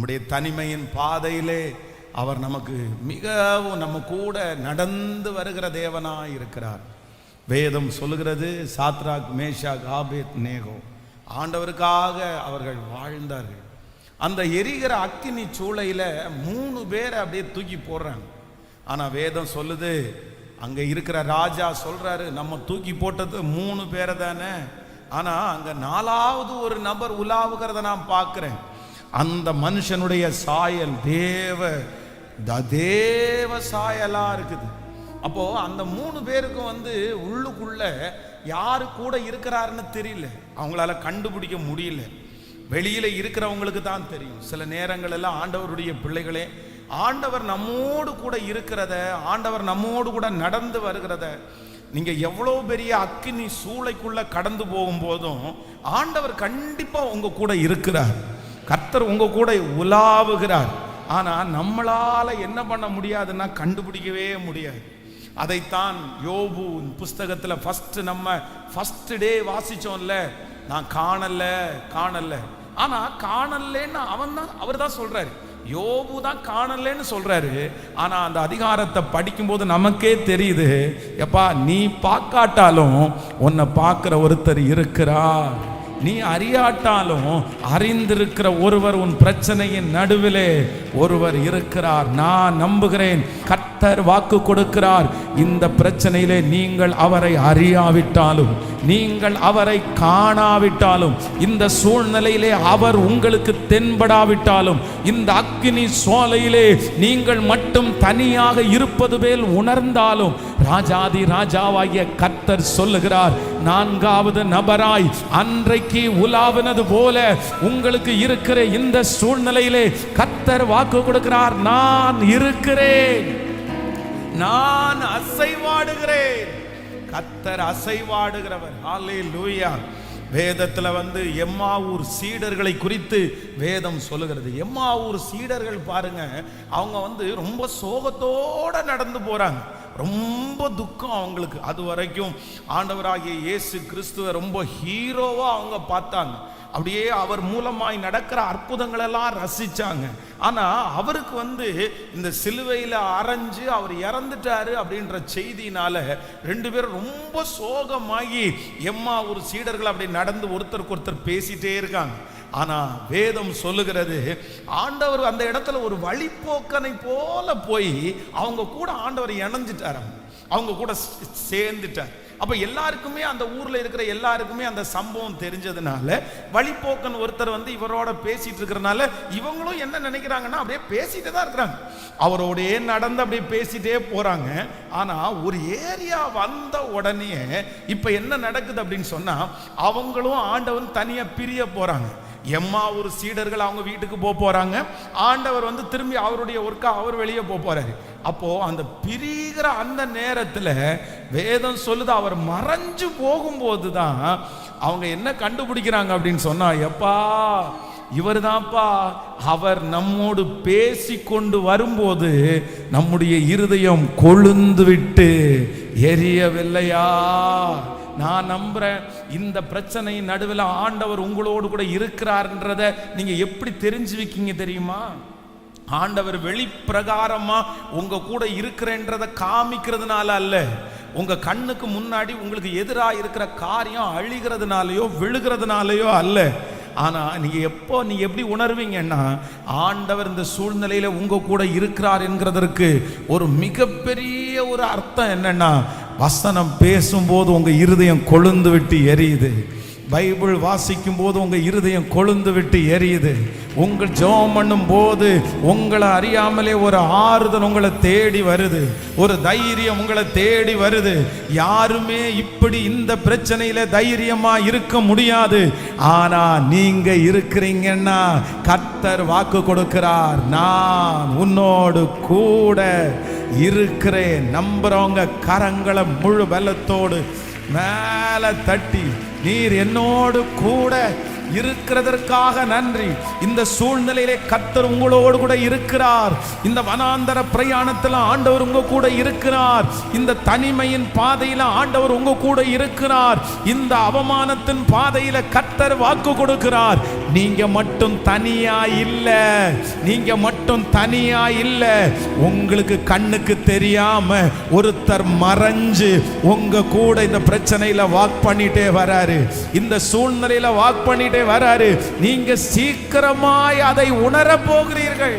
நம்முடைய தனிமையின் பாதையிலே அவர் நமக்கு மிகவும் நம்ம கூட நடந்து வருகிற தேவனாக இருக்கிறார். வேதம் சொல்லுகிறது சாத்ராக் மேஷாக் ஆபேத் நேகோ. ஆண்டவருக்காக அவர்கள் வாழ்ந்தார்கள். அந்த எரிகிற அக்கினி சூளையில் மூணு பேரை அப்படியே தூக்கி போடுறாங்க. ஆனால் வேதம் சொல்லுது அங்கே இருக்கிற ராஜா சொல்கிறாரு நம்ம தூக்கி போட்டது மூணு பேரை தானே. ஆனால் அங்கே நாலாவது ஒரு நபர் உலாவுகிறத நான் பார்க்குறேன். அந்த மனுஷனுடைய சாயல் தேவ த- தேவ சாயலா இருக்குது. அப்போ அந்த மூணு பேருக்கும் வந்து உள்ளுக்குள்ள யாரு கூட இருக்கிறாருன்னு தெரியல. அவங்களால கண்டுபிடிக்க முடியல. வெளியில இருக்கிறவங்களுக்கு தான் தெரியும். சில நேரங்கள் எல்லாம் ஆண்டவருடைய பிள்ளைகளே ஆண்டவர் நம்மோடு கூட இருக்கிறத ஆண்டவர் நம்மோடு கூட நடந்து வருகிறத நீங்க எவ்வளோ பெரிய அக்கினி சூளைக்குள்ள கடந்து போகும்போதும் ஆண்டவர் கண்டிப்பா உங்க கூட இருக்கிறார். கர்த்தர் உங்க கூட உலாவுகிறார். ஆனால் நம்மளால் என்ன பண்ண முடியாதுன்னா கண்டுபிடிக்கவே முடியாது. அதைத்தான் யோபு புஸ்தகத்தில் ஃபஸ்ட்டு நம்ம ஃபஸ்ட்டு டே வாசிச்சோம்ல நான் காணல காணல. ஆனால் காணலன்னு அவன் தான் அவர் தான் சொல்கிறாரு யோபு தான் காணலன்னு சொல்கிறாரு ஆனால் அந்த அதிகாரத்தை படிக்கும்போது நமக்கே தெரியுது எப்பா நீ பார்க்காட்டாலும் உன்னை பார்க்குற ஒருத்தர் இருக்கிறார். நீ அறியாட்டாலும் அறிந்திருக்கிற ஒருவர் உன் பிரச்சனையின் நடுவிலே ஒருவர் இருக்கிறார். நான் நம்புகிறேன். கர்த்தர் வாக்கு கொடுக்கிறார். இந்த பிரச்சனையிலே நீங்கள் அவரை அறியாவிட்டாலும் நீங்கள் அவரை காணாவிட்டாலும் இந்த சூழ்நிலையிலே அவர் உங்களுக்கு தென்படாவிட்டாலும் இந்த அக்கினி சோலையிலே நீங்கள் மட்டும் தனியாக இருப்பது மேல் உணர்ந்தாலும் ராஜாதி ராஜாவாகிய கர்த்தர் சொல்லுகிறார் நான்காவது நபராய் அன்றைக்கு உலாவினது போல உங்களுக்கு இருக்கிற இந்த சூழ்நிலையிலே கர்த்தர் வாக்கு கொடுக்கிறார் நான் இருக்கிறேன். நான் அசைவாடுகிறேன். கத்தர் அசைவாடுகிறவர். ஹalleluya. வேதத்துல வந்து எம்மாவூர் சீடர்களை குறித்து வேதம் சொல்லுகிறது. எம்மாவூர் சீடர்கள் பாருங்க அவங்க வந்து ரொம்ப சோகத்தோட நடந்து போறாங்க. ரொம்ப துக்கம் அவங்களுக்கு. அது வரைக்கும் ஆண்டவராகிய இயேசு கிறிஸ்துவை ரொம்ப ஹீரோவாக அவங்க பார்த்தாங்க. அப்படியே அவர் மூலமாய் நடக்கிற அற்புதங்கள் எல்லாம் ரசிச்சாங்க. ஆனா அவருக்கு வந்து இந்த சிலுவையில அரைஞ்சு அவர் இறந்துட்டாரு அப்படின்ற செய்தியினால ரெண்டு பேரும் ரொம்ப சோகமாகி எம்மா ஒரு சீடர்கள் அப்படி நடந்து ஒருத்தருக்கு ஒருத்தர் பேசிட்டே இருக்காங்க. ஆனா வேதம் சொல்லுகிறது ஆண்டவர் அந்த இடத்துல ஒரு வழிப்போக்கனை போல போய் அவங்க கூட ஆண்டவர் இணைஞ்சிட்டார் அவங்க கூட சேர்ந்துட்டார். அப்போ எல்லாருக்குமே அந்த ஊரில் இருக்கிற எல்லாருக்குமே அந்த சம்பவம் தெரிஞ்சதுனால வழிப்போக்கன் ஒருத்தர் வந்து இவரோட பேசிட்டு இருக்கிறனால இவங்களும் என்ன நினைக்கிறாங்கன்னா அப்படியே பேசிட்டு தான் இருக்கிறாங்க. அவரோடே நடந்து அப்படியே பேசிட்டே போறாங்க. ஆனா ஒரு ஏரியா வந்த உடனே இப்போ என்ன நடக்குது அப்படின்னு சொன்னா அவங்களும் ஆண்டவன் தனியா பிரிய போறாங்க. எம்மா ஒரு சீடர்கள் அவங்க வீட்டுக்கு போக போகிறாங்க ஆண்டவர் வந்து திரும்பி அவருடைய ஒர்க்காக அவர் வெளியே போக போறாரு. அப்போது அந்த பிரிகிற அந்த நேரத்தில் வேதம் சொல்லுது அவர் மறைஞ்சு போகும்போது தான் அவங்க என்ன கண்டுபிடிக்கிறாங்க அப்படின்னு சொன்னால் எப்பா இவர் தான்ப்பா அவர் நம்மோடு பேசி கொண்டு வரும்போது நம்முடைய இருதயம் கொழுந்து விட்டு எரியவில்லையா? நான் நம்புறேன். இந்த பிரச்சனையின் நடுவில் ஆண்டவர் உங்களோடு கூட இருக்கிறார்ன்றத நீங்க எப்படி தெரிஞ்சு வைக்கீங்க தெரியுமா? ஆண்டவர் வெளிப்பிரகாரமா உங்க கூட இருக்கிறேன்றத காமிக்கிறதுனால அல்ல. உங்க கண்ணுக்கு முன்னாடி உங்களுக்கு எதிராக இருக்கிற காரியம் அழிகிறதுனாலயோ விழுகிறதுனாலயோ அல்ல. ஆனா நீங்க எப்போ நீங்கள் எப்படி உணர்வீங்கன்னா ஆண்டவர் இந்த சூழ்நிலையில உங்க கூட இருக்கிறார் என்கிறதற்கு ஒரு மிகப்பெரிய ஒரு அர்த்தம் என்னன்னா வசனம் பேசும்போது உங்கள் இருதயம் கொழுந்து விட்டு எரியுது. பைபிள் வாசிக்கும் போது உங்கள் இருதயம் கொழுந்து விட்டு எரியுது. உங்கள் ஜோம் பண்ணும் போது உங்களை அறியாமலே ஒரு ஆறுதல் உங்களை தேடி வருது. ஒரு தைரியம் உங்களை தேடி வருது. யாருமே இப்படி இந்த பிரச்சனையில் தைரியமா இருக்க முடியாது. ஆனா நீங்க இருக்கிறீங்கன்னா கர்த்தர் வாக்கு கொடுக்கிறார். நான் உன்னோடு கூட இருக்கிறேன். நம்புறவங்க கரங்களை முழு பலத்தோடு மேலே தட்டி நீர் என்னோடு கூட இருக்கிறதற்காக நன்றி. இந்த சூழ்நிலையிலே கத்தர் உங்களோடு கூட இருக்கிறார். இந்த வனாந்தர பிரயாணத்தில் ஆண்டவர் உங்க கூட இருக்கிறார். இந்த தனிமையின் பாதையில் ஆண்டவர் உங்க கூட இருக்கிறார். இந்த அவமானத்தின் பாதையில கத்தர் வாக்கு கொடுக்கிறார். நீங்க மட்டும் தனியா இல்ல. நீங்க மட்டும் தனியா இல்ல. உங்களுக்கு கண்ணுக்கு தெரியாம ஒருத்தர் மறைஞ்சு உங்க கூட இந்த பிரச்சனையில வாக் பண்ணிட்டே வராரு. இந்த சூழ்நிலையில வாக் பண்ணிட்டே வராரு. நீங்க சீக்கிரமாய் அதை உணர போகிறீர்கள்.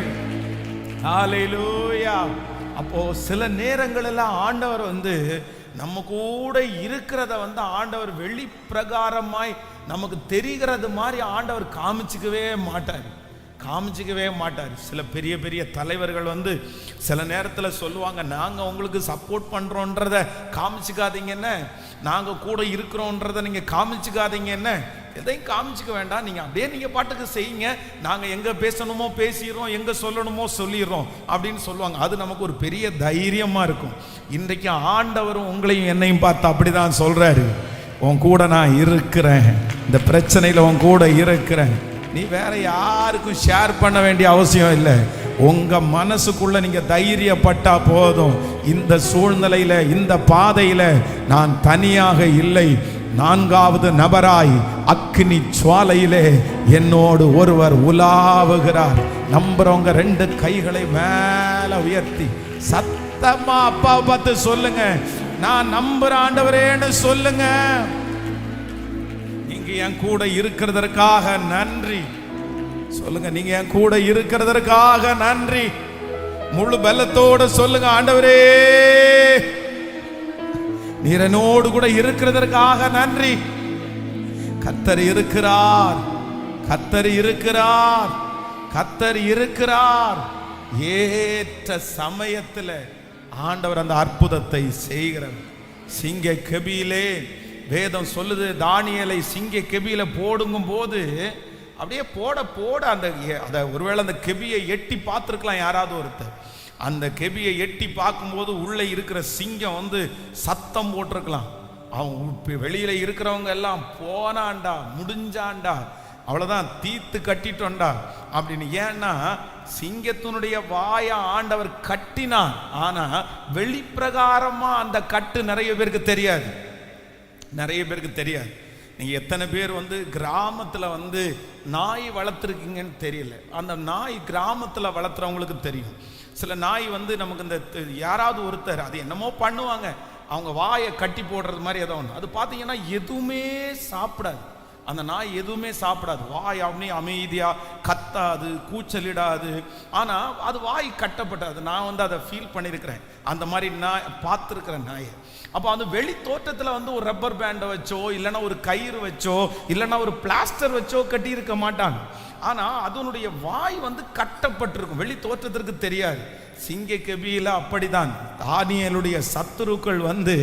ஹalleluya. அப்போ சில நேரங்களில் ஆண்டவர் வந்து நம்ம கூட இருக்கிறத வந்து ஆண்டவர் வெளி பிரகாரமாய் நமக்கு தெரிகிறது மாதிரி ஆண்டவர் காமிச்சிக்கவே மாட்டார். காமிச்சிக்கவே மாட்டார். சில பெரிய பெரிய தலைவர்கள் வந்து சில நேரத்தில் சொல்லுவாங்க நாங்கள் உங்களுக்கு சப்போர்ட் பண்ணுறோன்றத காமிச்சிக்காதீங்கன்னு நாங்கள் கூட இருக்கிறோன்றதை நீங்கள் காமிச்சிக்காதீங்கன்னு எதையும் காமிச்சிக்க வேண்டாம். நீங்கள் அப்படியே நீங்கள் பாட்டுக்கு செய்யுங்க. நாங்கள் எங்கே பேசணுமோ பேசிடுறோம் எங்கே சொல்லணுமோ சொல்லிடுறோம் அப்படின்னு சொல்லுவாங்க. அது நமக்கு ஒரு பெரிய தைரியமாக இருக்கும். இன்றைக்கு ஆண்டவரும் உங்களையும் என்னையும் பார்த்து அப்படி தான் சொல்கிறாரு உன் கூட நான் இருக்கிறேன். இந்த பிரச்சனையில் உன் கூட இருக்கிறேன். நீ வேற யாருக்கும் ஷேர் பண்ண வேண்டிய அவசியம் இல்லை. உங்க மனசுக்குள்ள நீங்க தைரியப்பட்டா போதும். இந்த சூழ்நிலையில இந்த பாதையில நான் தனியாக இல்லை. நான்காவது நபராய் அக்னி சுவாலையிலே என்னோடு ஒருவர் உலாவுகிறார். நம்புறவங்க ரெண்டு கைகளை மேல உயர்த்தி சத்தமா அப்பா பார்த்து சொல்லுங்க. நான் நம்புற ஆண்டவரேன்னு சொல்லுங்க. நீங்க என் கூட இருக்கிறதற்காக நன்றி. சொல்லுங்க நீங்க என் கூட இருக்கிறதற்காக நன்றி. முழு பலத்தோட சொல்லுங்க ஆண்டவரே நீர் என்னோடு கூட இருக்கிறதற்காக நன்றி. கத்தர் இருக்கிறார். கத்தர் இருக்கிறார். கத்தர் இருக்கிறார். ஏற்ற சமயத்தில் ஆண்டவர் அந்த அற்புதத்தை செய்கிறார். சிங்க கெபியிலே வேதம் சொல்லுது தானியலை சிங்க கெபியில போடுங்கும் போது அப்படியே போட போட அந்த அதை ஒருவேளை அந்த கெபியை எட்டி பார்த்துருக்கலாம் யாராவது ஒருத்தர். அந்த கெபியை எட்டி பார்க்கும்போது உள்ளே இருக்கிற சிங்கம் வந்து சத்தம் போட்டிருக்கலாம். அவன் இப்போ இருக்கிறவங்க எல்லாம் போனான்டா முடிஞ்சான்டா அவ்வளோதான் தீத்து கட்டிட்டோண்டா அப்படின்னு. ஏன்னா சிங்கத்தினுடைய வாயா ஆண்டவர் கட்டினான். ஆனால் வெளிப்பிரகாரமாக அந்த கட்டு நிறைய பேருக்கு தெரியாது. நிறைய பேருக்கு தெரியாது. நீங்கள் எத்தனை பேர் வந்து கிராமத்தில் வந்து நாய் வளர்த்துருக்கீங்கன்னு தெரியல. அந்த நாய் கிராமத்தில் வளர்த்துறவங்களுக்கு தெரியும். சில நாய் வந்து நமக்கு இந்த யாராவது ஒருத்தர் அது என்னமோ பண்ணுவாங்க. அவங்க வாயை கட்டி போடுறது மாதிரி ஏதோ ஒன்று அது பார்த்தீங்கன்னா எதுவுமே சாப்பிடாது. அந்த நாய் எதுவுமே சாப்பிடாது. வாய் அப்படியே அமைதியாக கத்தாது கூச்சலிடாது. ஆனால் அது வாய் கட்டப்பட்டது. நான் வந்து அதை ஃபீல் பண்ணியிருக்கிறேன் அந்த மாதிரி நாய் பார்த்துருக்குறேன் நாயை. அப்போ அந்த வெளி தோட்டத்தில் வந்து ஒரு ரப்பர் பேண்டை வச்சோ இல்லைன்னா ஒரு கயிறு வச்சோ இல்லைன்னா ஒரு பிளாஸ்டர் வச்சோ கட்டியிருக்க மாட்டாங்க. ஆனால் அதனுடைய வாய் வந்து கட்டப்பட்டிருக்கும். வெளி தோற்றத்திற்கு தெரியாது. சிங்க கபியில் அப்படிதான். தானியலுடைய சத்துருக்கள் வந்து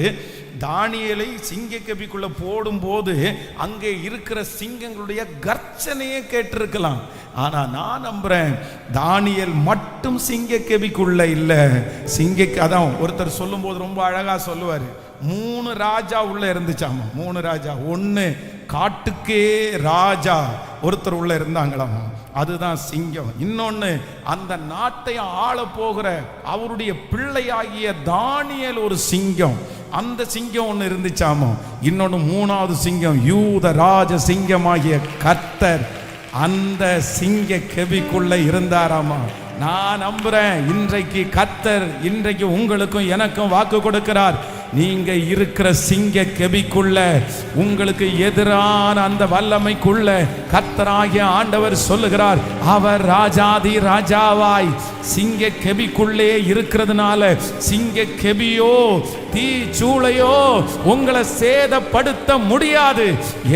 தானியலை சிங்க கெபிக்குள்ள போடும்போது அங்கே இருக்கிற சிங்கங்களுடைய கர்ச்சனையே கேட்டிருக்கலாம். ஆனா நான் நம்புறேன் தானியல் மட்டும் சிங்க கபிக்குள்ள இல்ல. சிங்க அதான் ஒருத்தர் சொல்லும்போது ரொம்ப அழகா சொல்லுவாரு. மூணு ராஜா உள்ள இருந்துச்சாமா? மூணு ராஜா. ஒன்னு காட்டுக்கே ராஜா. ஒருத்தர் உள்ள இருந்தாங்களாம்? அதுதான் சிங்கம். இன்னொன்னு அந்த நாட்டை ஆள போகிற அவருடைய பிள்ளையாகிய தானியல் ஒரு சிங்கம். அந்த சிங்கம் ஒன்று இருந்துச்சாமோ? இன்னொன்று மூணாவது சிங்கம் யூத ராஜ சிங்கமாகிய கர்த்தர் அந்த சிங்க கெவிக்குள்ள இருந்தாராமா? நான் நம்புறேன் இன்றைக்கு கர்த்தர் இன்றைக்கு உங்களுக்கும் எனக்கும் வாக்கு கொடுக்கிறார். நீங்க இருக்கிற சிங்க கெபிக்குள்ள உங்களுக்கு எதிரான அந்த வல்லமைக்குள்ள கத்தராகிய ஆண்டவர் சொல்லுகிறார் அவர் ராஜாதி ராஜாவாய். சிங்க கெபிக்குள்ளே இருக்கிறதுனால சிங்க கெபியோ தீ சூளையோ உங்களை சேதப்படுத்த முடியாது.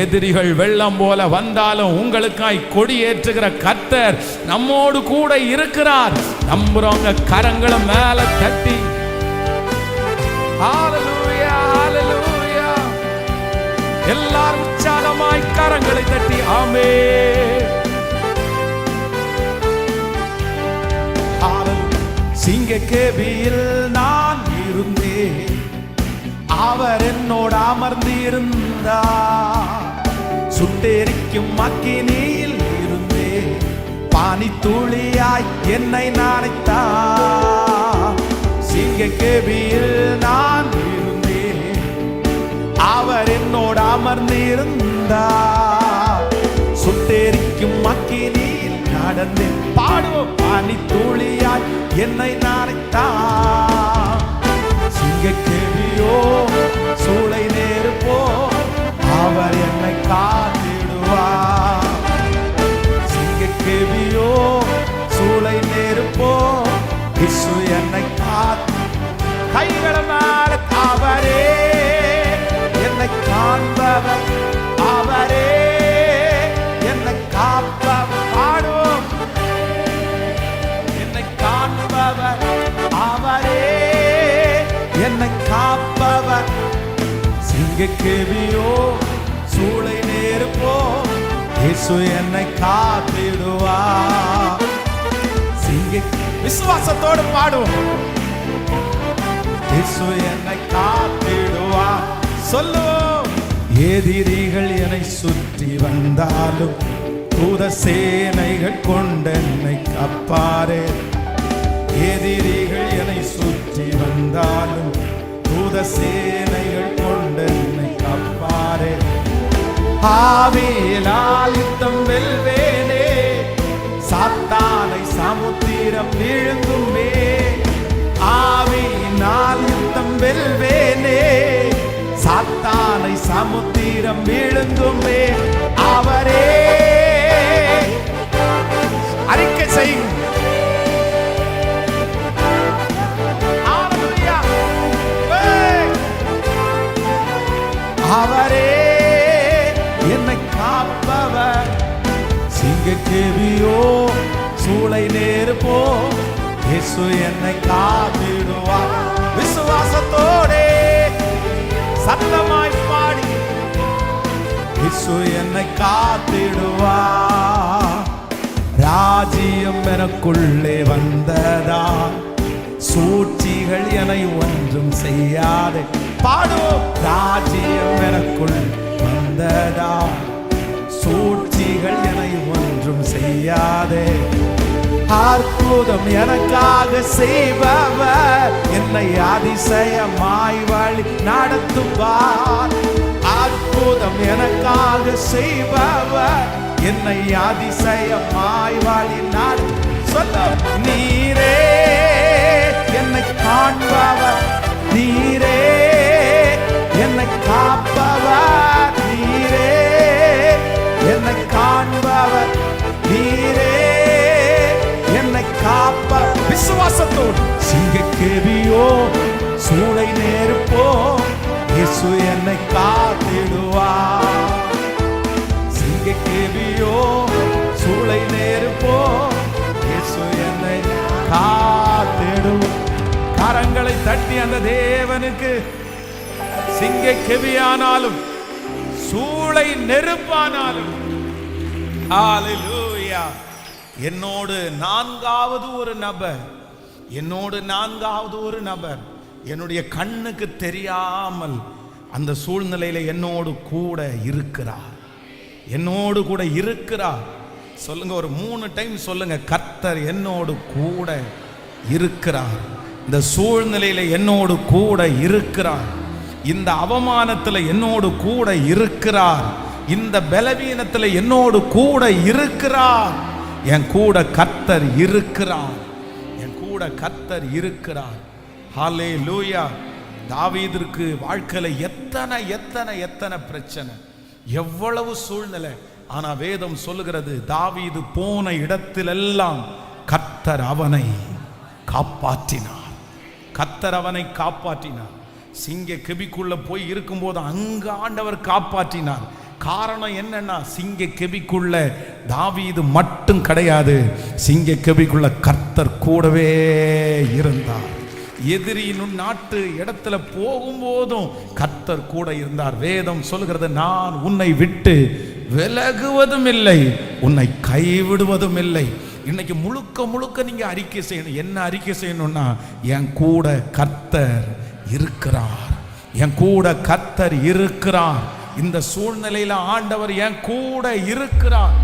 எதிரிகள் வெள்ளம் போல வந்தாலும் உங்களுக்காய் கொடியேற்றுகிற கத்தர் நம்மோடு கூட இருக்கிறார். நம்புறவங்க கரங்களை மேல தட்டி எல்லாரும் உற்சாகமாய் கரங்களை தட்டி ஆமே சிங்க கேபியில் நான் இருந்தேன். அவர் என்னோட அமர்ந்து இருந்தார் சுட்டெரிக்கும் அக்கினியில் இருந்தே பானி துளியாய் என்னை நினைத்தா சிங்க கேபியில் நான் இருந்தேன். அவர் என்னோட அமர்ந்திருந்தார். சுட்டெரிக்கும் மக்கினியில் நடந்து பாடுவோம். பானி தூளியாய் என்னை நினைத்தார். சிங்கக்கேவியோ சூளை சூழ என்னை காப்பவர். சிங்கக்கேவியோ சூளை நேருப்போ இயேசு என்னை காத்திடுவா. சிங்க விசுவாசத்தோடு பாடுவோம். இயேசு என்னை காத்திடுவா. சொல்லுவோம். எதிரிகள் என்னை சுற்றி வந்தாலும் தூத சேனைகள் கொண்டென்னை கப்பாரே. எதிரிகள் என்னை சேனைகள் கொண்டென்னை கப்பாரே ஆவியலால் யுத்தம் வெல்வேனே சாத்தானை சமுத்திரம் விழுங்குமே ஆவியினால் யுத்தம் வெல்வேனே சாத்தானை சமுத்திரம் விழுங்குமே அவரே கேவியோ சூளை நேருப்போ? இயேசு என்னை காத்திடுவார். விசுவாசத்தோடே சத்தமாய் பாடி. இயேசு என்னை காத்திடுவார். ராஜ்யம் எனக்குள்ளே வந்ததா? சூழ்ச்சிகள் என ஒன்றும் செய்யாதே. பாடுவோம் ராஜ்யம் எனக்குள் வந்ததா? சூழ்ச்சிகள் என ஒன்றும் ஒன்றும் செய்யாதே. அற்புதம் எனக்காக செய்பவர் என்னை அதிசயமாய் வழி நடத்துவார். அற்புதம் எனக்காக செய்பவர் என்னை அதிசயமாய் வழி நட சொல்ல நீரே என்னை காண்பவர் நீரே என்னை காப்பவர். விசுவாசத்தோடு. சிங்கக்கேவியோ சூளை நேருப்போ இயேசு என்னை காத்திடுவா. சிங்கக்கேவியோ சூளை நேருப்போ இயேசு என்னை காத்திடும் கரங்களை தட்டி அந்த தேவனுக்கு சிங்க கெவியானாலும் சூளை நெருப்பானாலும். என்னோடு நான்காவது ஒரு நபர். என்னோடு நான்காவது ஒரு நபர். என்னுடைய கண்ணுக்கு தெரியாமல் அந்த சூழ்நிலையில என்னோடு கூட இருக்கிறார். என்னோடு கூட இருக்கிறார். சொல்லுங்க ஒரு மூணு டைம் சொல்லுங்க. கர்த்தர் என்னோடு கூட இருக்கிறார். இந்த சூழ்நிலையில என்னோடு கூட இருக்கிறார். இந்த அவமானத்தில் என்னோடு கூட இருக்கிறார். இந்த பலவீனத்தில் என்னோடு கூட இருக்கிறார். என் கூட கர்த்தர் இருக்கிறார். கூட கத்தர் இருக்கிறார். ஹாலே லூயா தாவீதிற்கு வாழ்க்கையில எத்தனை எத்தனை எத்தனை பிரச்சனை. எவ்வளவு சூழ்நிலை. ஆனா வேதம் சொல்லுகிறது தாவீது போன இடத்திலெல்லாம் கத்தர் அவனை காப்பாற்றினார். கத்தர் அவனை காப்பாற்றினார். சிங்க கெபிக்குள்ள போய் இருக்கும்போது அங்க ஆண்டவர் காப்பாற்றினார். காரணம் என்னன்னா சிங்க கெபிக்குள்ள தாவீது மட்டும் கிடையாது. சிங்க கெபிக்குள்ள கர்த்தர் கூடவே இருந்தார். எதிரியின் நாட்டு இடத்துல போகும்போதும் கர்த்தர் கூட இருந்தார். வேதம் சொல்கிறது நான் உன்னை விட்டு விலகுவதும் இல்லை உன்னை கைவிடுவதும் இல்லை இன்னைக்கு முழுக்க முழுக்க நீங்க அறிக்கை செய்யணும். என்ன அறிக்கை செய்யணும்னா என் கூட கர்த்தர் இருக்கிறார். என் கூட கர்த்தர் இருக்கிறார். இந்த சூழ்நிலையில ஆண்டவர் என் கூட இருக்கிறார்.